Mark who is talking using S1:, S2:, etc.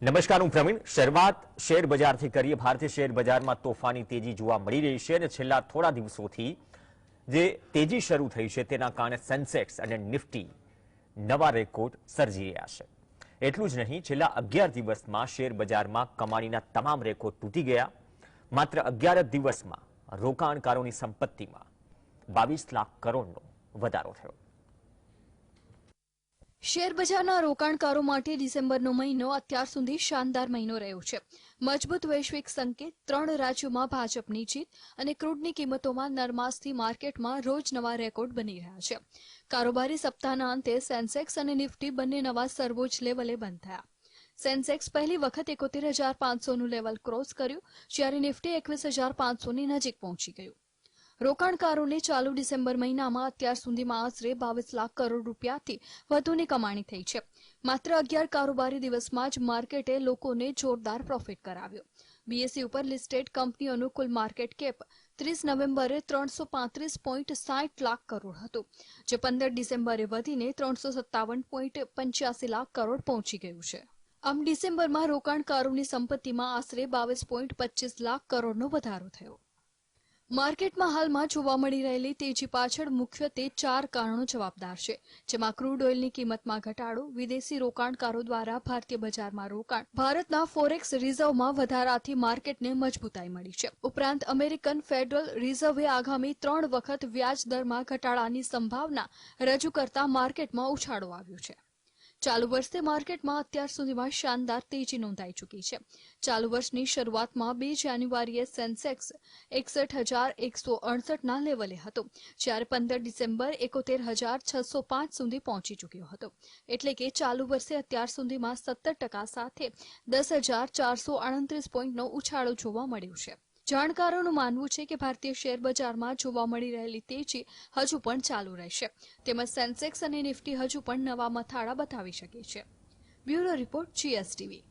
S1: નમસ્કાર, હું પ્રવીણ. શરૂઆત શેર બજારથી કરીએ. ભારતીય શેર બજારમાં તોફાની તેજી જોવા મળી રહી છે અને છેલ્લા થોડા દિવસોથી જે તેજી શરૂ થઈ છે તેના કારણે સેન્સેક્સ અને નિફ્ટી નવા રેકોર્ડ સર્જી રહ્યા છે. એટલું જ નહીં, છેલ્લા અગિયાર દિવસમાં શેર બજારમાં કમાણીના તમામ રેકોર્ડ તૂટી ગયા. માત્ર અગિયાર દિવસમાં રોકાણકારોની સંપત્તિમાં બાવીસ લાખ કરોડનો વધારો થયો.
S2: શેર બજારના રોકાણકારો માટે ડિસેમ્બરનો મહિનો અત્યાર સુધી શાનદાર મહિનો રહ્યો છે. મજબૂત વૈશ્વિક સંકેત, ત્રણ રાજ્યોમાં ભાજપની જીત અને ક્રૂડની કિંમતોમાં નરમાસથી માર્કેટમાં રોજ નવા રેકોર્ડ બની રહ્યા છે. કારોબારી સપ્તાહના અંતે સેન્સેક્સ અને નિફ્ટી બંને નવા સર્વોચ્ચ લેવલે બંધ થયા. સેન્સેક્સ પહેલી વખત એકોતેર હજાર પાંચસોનું લેવલ ક્રોસ કર્યું, જ્યારે નિફ્ટી એકવીસ હજાર પાંચસોની નજીક પહોંચી ગયું. રોકાણકારોને ચાલુ ડિસેમ્બર મહિનામાં અત્યાર સુધીમાં આશરે બાવીસ લાખ કરોડ રૂપિયાથી વધુની કમાણી થઈ છે. માત્ર અગિયાર કારોબારી દિવસમાં જ માર્કેટે લોકોને જોરદાર પ્રોફિટ કરાવ્યો. બીએસસી ઉપર લિસ્ટેડ કંપનીઓનું કુલ માર્કેટ કેપ ત્રીસ નવેમ્બરે ત્રણસો પાંત્રીસ પોઈન્ટ સાઠ લાખ કરોડ હતું, જે પંદર ડિસેમ્બરે વધીને ત્રણસો સત્તાવન પોઈન્ટ પંચ્યાસી લાખ કરોડ પહોંચી ગયું છે. આમ ડિસેમ્બરમાં રોકાણકારોની સંપત્તિમાં આશરે બાવીસ પોઈન્ટ પચીસ લાખ કરોડનો વધારો થયો. માર્કેટમાં હાલમાં જોવા મળી રહેલી તેજી પાછળ મુખ્યત્વે ચાર કારણો જવાબદાર છે, જેમાં ક્રૂડ ઓઇલની કિંમતમાં ઘટાડો, વિદેશી રોકાણકારો દ્વારા ભારતીય બજારમાં રોકાણ. ભારતના ફોરેક્સ રિઝર્વમાં વધારાથી માર્કેટને મજબૂતાઈ મળી છે. ઉપરાંત અમેરિકન ફેડરલ રિઝર્વે આગામી ત્રણ વખત વ્યાજ દરમાં ઘટાડાની સંભાવના રજૂ કરતા માર્કેટમાં ઉછાળો આવ્યો છે. ચાલુ વર્ષે માર્કેટમાં અત્યાર સુધીમાં શાનદાર તેજી નોંધાઈ ચૂકી છે. ચાલુ વર્ષની શરૂઆતમાં બે જાન્યુઆરીએ સેન્સેક્સ એકસઠ હજાર એકસો અડસઠના લેવલે હતો, જ્યારે પંદર ડિસેમ્બર એકોતેર હજાર છસો પાંચ સુધી પહોંચી ચૂક્યો હતો. એટલે કે ચાલુ વર્ષે અત્યાર સુધીમાં સત્તર ટકા સાથે દસ હજાર ચારસો આડત્રીસ પોઈન્ટનો ઉછાળો જોવા મળ્યો છે. જાણકારોનું માનવું છે કે ભારતીય શેર બજારમાં જોવા મળી રહેલી તેજી હજુ પણ ચાલુ રહેશે. તેમજ સેન્સેક્સ અને નિફ્ટી હજુ પણ નવા મથાળા બતાવી શકે છે. Bureau report GSTV.